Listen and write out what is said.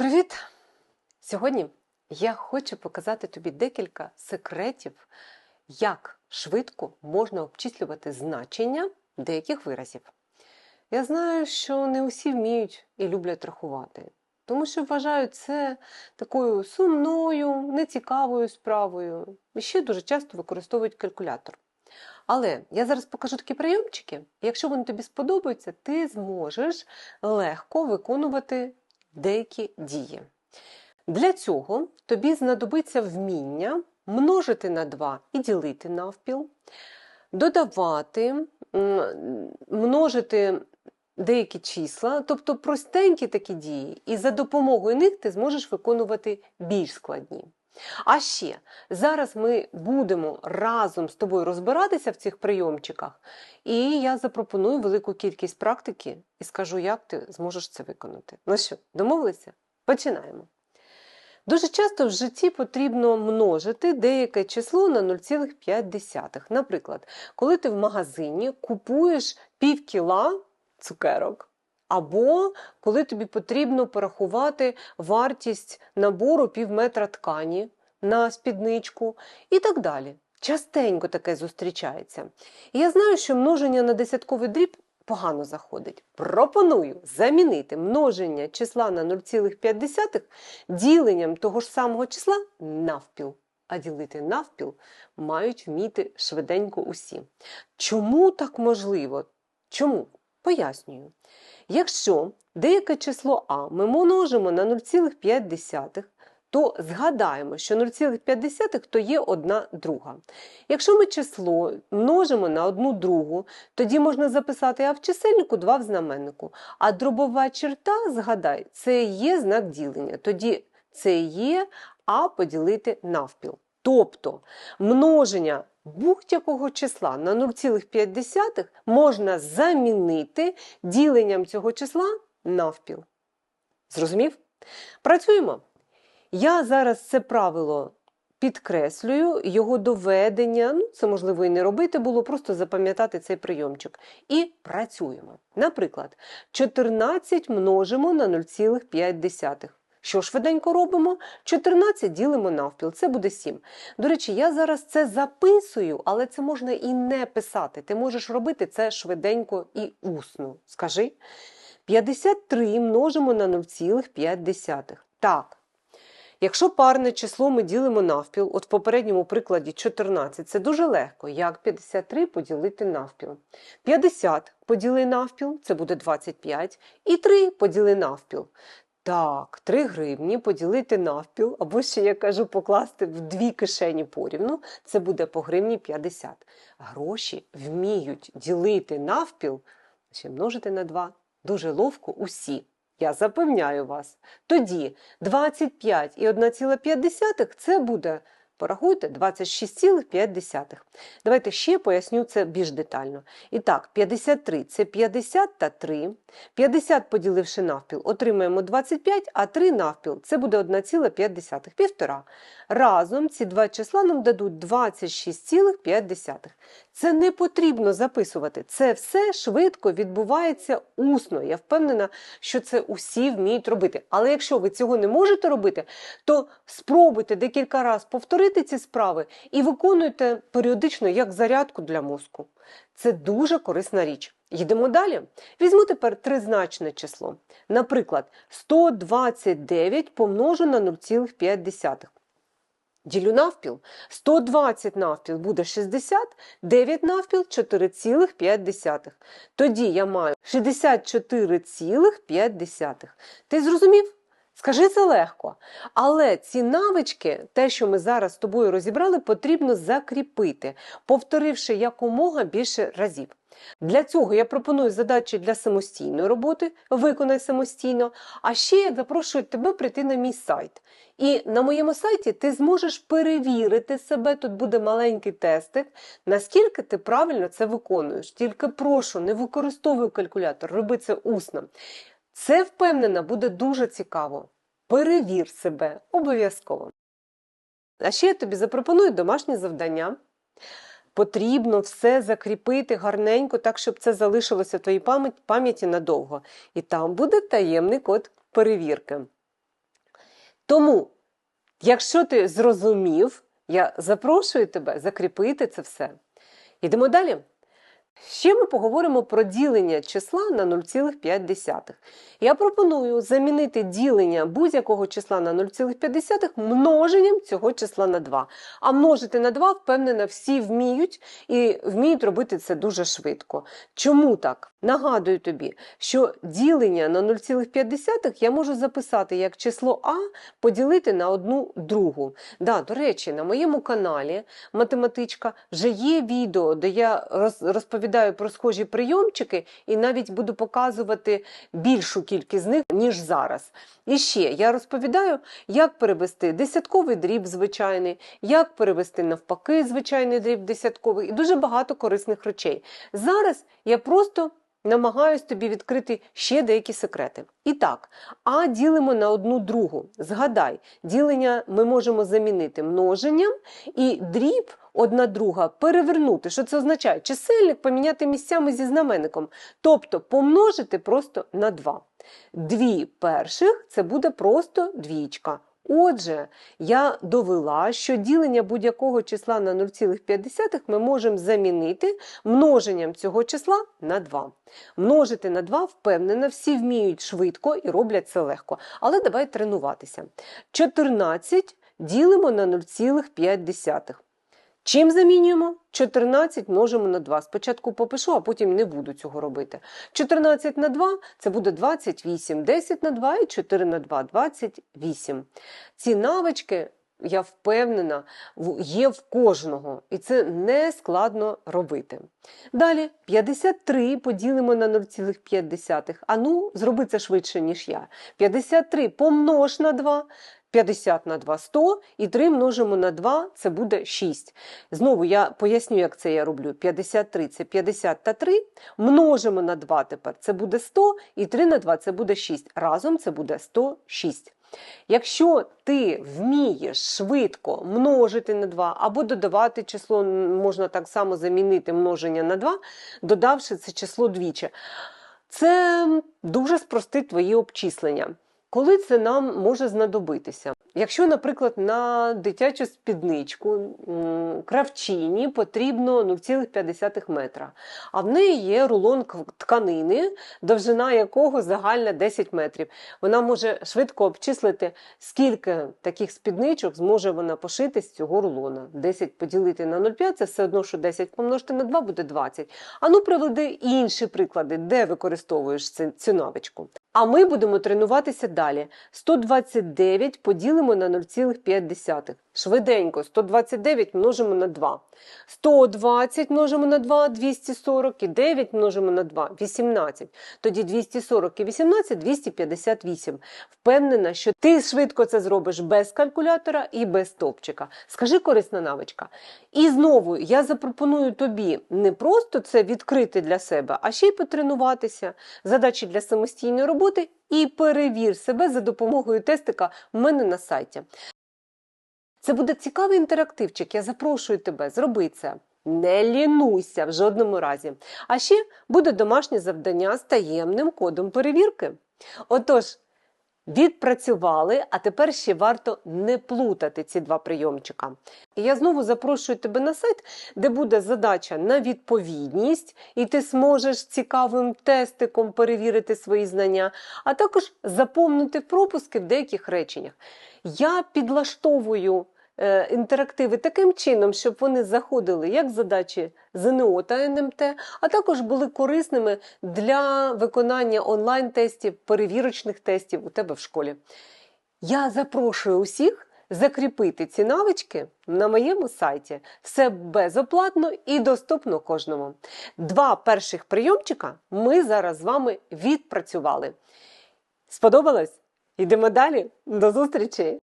Привіт! Сьогодні я хочу показати тобі декілька секретів, як швидко можна обчислювати значення деяких виразів. Я знаю, що не усі вміють і люблять рахувати, тому що вважають це такою сумною, нецікавою справою. І ще дуже часто використовують калькулятор. Але я зараз покажу такі прийомчики, якщо вони тобі сподобаються, ти зможеш легко виконувати деякі дії. Для цього тобі знадобиться вміння множити на 2 і ділити навпіл, додавати, множити деякі числа, тобто простенькі такі дії, і за допомогою них ти зможеш виконувати більш складні. А ще зараз ми будемо разом з тобою розбиратися в цих прийомчиках, і я запропоную велику кількість практики і скажу, як ти зможеш це виконати. Ну що, домовилися? Починаємо. Дуже часто в житті потрібно множити деяке число на 0,5. Наприклад, коли ти в магазині купуєш пів кіла цукерок. Або коли тобі потрібно порахувати вартість набору пів метра ткані на спідничку і так далі. Частенько таке зустрічається. І я знаю, що множення на десятковий дріб погано заходить. Пропоную замінити множення числа на 0,5 діленням того ж самого числа навпіл. А ділити навпіл мають вміти швиденько усі. Чому так можливо? Чому? Пояснюю. Якщо деяке число А ми множимо на 0,5, то згадаємо, що 0,5 то є одна друга. Якщо ми число множимо на одну другу, тоді можна записати А в чисельнику 2 в знаменнику. А дробова черта, згадай, це є знак ділення. Тоді це є А поділити навпіл. Тобто множення будь-якого числа на 0,5 можна замінити діленням цього числа навпіл. Зрозумів? Працюємо. Я зараз це правило підкреслюю, його доведення, ну, це можливо і не робити було, просто запам'ятати цей прийомчик. І працюємо. Наприклад, 14 множимо на 0,5. Що швиденько робимо? 14 ділимо навпіл, це буде 7. До речі, я зараз це записую, але це можна і не писати. Ти можеш робити це швиденько і усно. Скажи. 53 множимо на 0,5. Так. Якщо парне число ми ділимо навпіл, от в попередньому прикладі 14, це дуже легко. Як 53 поділити навпіл? 50 поділи навпіл, це буде 25, і 3 поділи навпіл. Так, 3 гривні поділити навпіл, або ще, я кажу, покласти в дві кишені порівну, це буде по гривні 50. Гроші вміють ділити навпіл, ще множити на 2. Дуже ловко усі. Я запевняю вас. Тоді 25 і 1,5 це буде Порахуйте 26,5. Давайте ще поясню це більш детально. І так, 53 це 50 та 3. 50 поділивши навпіл, отримаємо 25, а 3 навпіл це буде 1,5. Півтора. Разом ці два числа нам дадуть 26,5. Це не потрібно записувати. Це все швидко відбувається усно. Я впевнена, що це усі вміють робити. Але якщо ви цього не можете робити, то спробуйте декілька разів повторити ці справи і виконуйте періодично як зарядку для мозку. Це дуже корисна річ. Йдемо далі. Візьму тепер тризначне число. Наприклад, 129 помножу на 0,5. Ділю навпіл. 120 навпіл буде 60, 9 навпіл 4,5. Тоді я маю 64,5. Ти зрозумів? Скажи це легко. Але ці навички, те, що ми зараз з тобою розібрали, потрібно закріпити, повторивши якомога більше разів. Для цього я пропоную задачі для самостійної роботи, виконай самостійно. А ще я запрошую тебе прийти на мій сайт. І на моєму сайті ти зможеш перевірити себе, тут буде маленький тестик, наскільки ти правильно це виконуєш. Тільки прошу, не використовуй калькулятор, роби це усно. Це, впевнена, буде дуже цікаво. Перевір себе обов'язково. А ще я тобі запропоную домашнє завдання. Потрібно все закріпити гарненько, так, щоб це залишилося в твоїй пам'яті надовго. І там буде таємний код перевірки. Тому, якщо ти зрозумів, я запрошую тебе закріпити це все. Йдемо далі. Ще ми поговоримо про ділення числа на 0,5. Я пропоную замінити ділення будь-якого числа на 0,5 множенням цього числа на 2. А множити на 2, впевнена, всі вміють і вміють робити це дуже швидко. Чому так? Нагадую тобі, що ділення на 0,5 я можу записати як число А поділити на одну другу. Да, до речі, на моєму каналі математичка вже є відео, де я розповідаю про схожі прийомчики і навіть буду показувати більшу кількість з них, ніж зараз. І ще я розповідаю, як перевести десятковий дріб звичайний, як перевести навпаки звичайний дріб десятковий і дуже багато корисних речей. Зараз я просто намагаюсь тобі відкрити ще деякі секрети. І так, а ділимо на одну другу. Згадай, ділення ми можемо замінити множенням і дріб одна друга перевернути. Що це означає? Чисельник поміняти місцями зі знаменником, тобто помножити просто на 2. Дві перших це буде просто двічка. Отже, я довела, що ділення будь-якого числа на 0,5 ми можемо замінити множенням цього числа на 2. Множити на 2, впевнено, всі вміють швидко і роблять це легко. Але давай тренуватися. 14 ділимо на 0,5. Чим замінюємо? 14 множимо на 2. Спочатку попишу, а потім не буду цього робити. 14 на 2 це буде 28, 10 на 2 і 4 на 2 28. Ці навички, я впевнена, є в кожного, і це не складно робити. Далі 53 поділимо на 0,5. А ну, зроби це швидше, ніж я. 53 помнож на 2. 50 на 2 – 100, і 3 множимо на 2 – це буде 6. Знову я поясню, як це я роблю. 53 – це 50 та 3, множимо на 2 тепер – це буде 100, і 3 на 2 – це буде 6. Разом це буде 106. Якщо ти вмієш швидко множити на 2 або додавати число, можна так само замінити множення на 2, додавши це число двічі, це дуже спростить твої обчислення. Коли це нам може знадобитися? Якщо, наприклад, на дитячу спідничку кравчині потрібно 0,5 метра, а в неї є рулон тканини, довжина якого загальна 10 метрів. Вона може швидко обчислити, скільки таких спідничок зможе вона пошити з цього рулона. 10 поділити на 0,5 це все одно, що 10 помножити на 2 буде 20. А ну приведи інші приклади, де використовуєш цю навичку. А ми будемо тренуватися далі. 129 поділимо на 0,5. Швиденько, 129 множимо на 2. 120 множимо на 2 – 240, і 9 множимо на 2 – 18. Тоді 240 і 18 – 258. Впевнена, що ти швидко це зробиш без калькулятора і без топчика. Скажи корисна навичка. І знову я запропоную тобі не просто це відкрити для себе, а ще й потренуватися. Задачі для самостійної роботи і перевір себе за допомогою тестика в мене на сайті. Це буде цікавий інтерактивчик. Я запрошую тебе, зроби це. Не лінуйся в жодному разі. А ще буде домашнє завдання з таємним кодом перевірки. Отож, відпрацювали, а тепер ще варто не плутати ці два прийомчика. Я знову запрошую тебе на сайт, де буде задача на відповідність, і ти зможеш цікавим тестиком перевірити свої знання, а також заповнити пропуски в деяких реченнях. Я підлаштовую інтерактиви таким чином, щоб вони заходили як задачі ЗНО та НМТ, а також були корисними для виконання онлайн-тестів, перевірочних тестів у тебе в школі. Я запрошую усіх закріпити ці навички на моєму сайті. Все безоплатно і доступно кожному. Два перших прийомчика ми зараз з вами відпрацювали. Сподобалось? Йдемо далі. До зустрічі!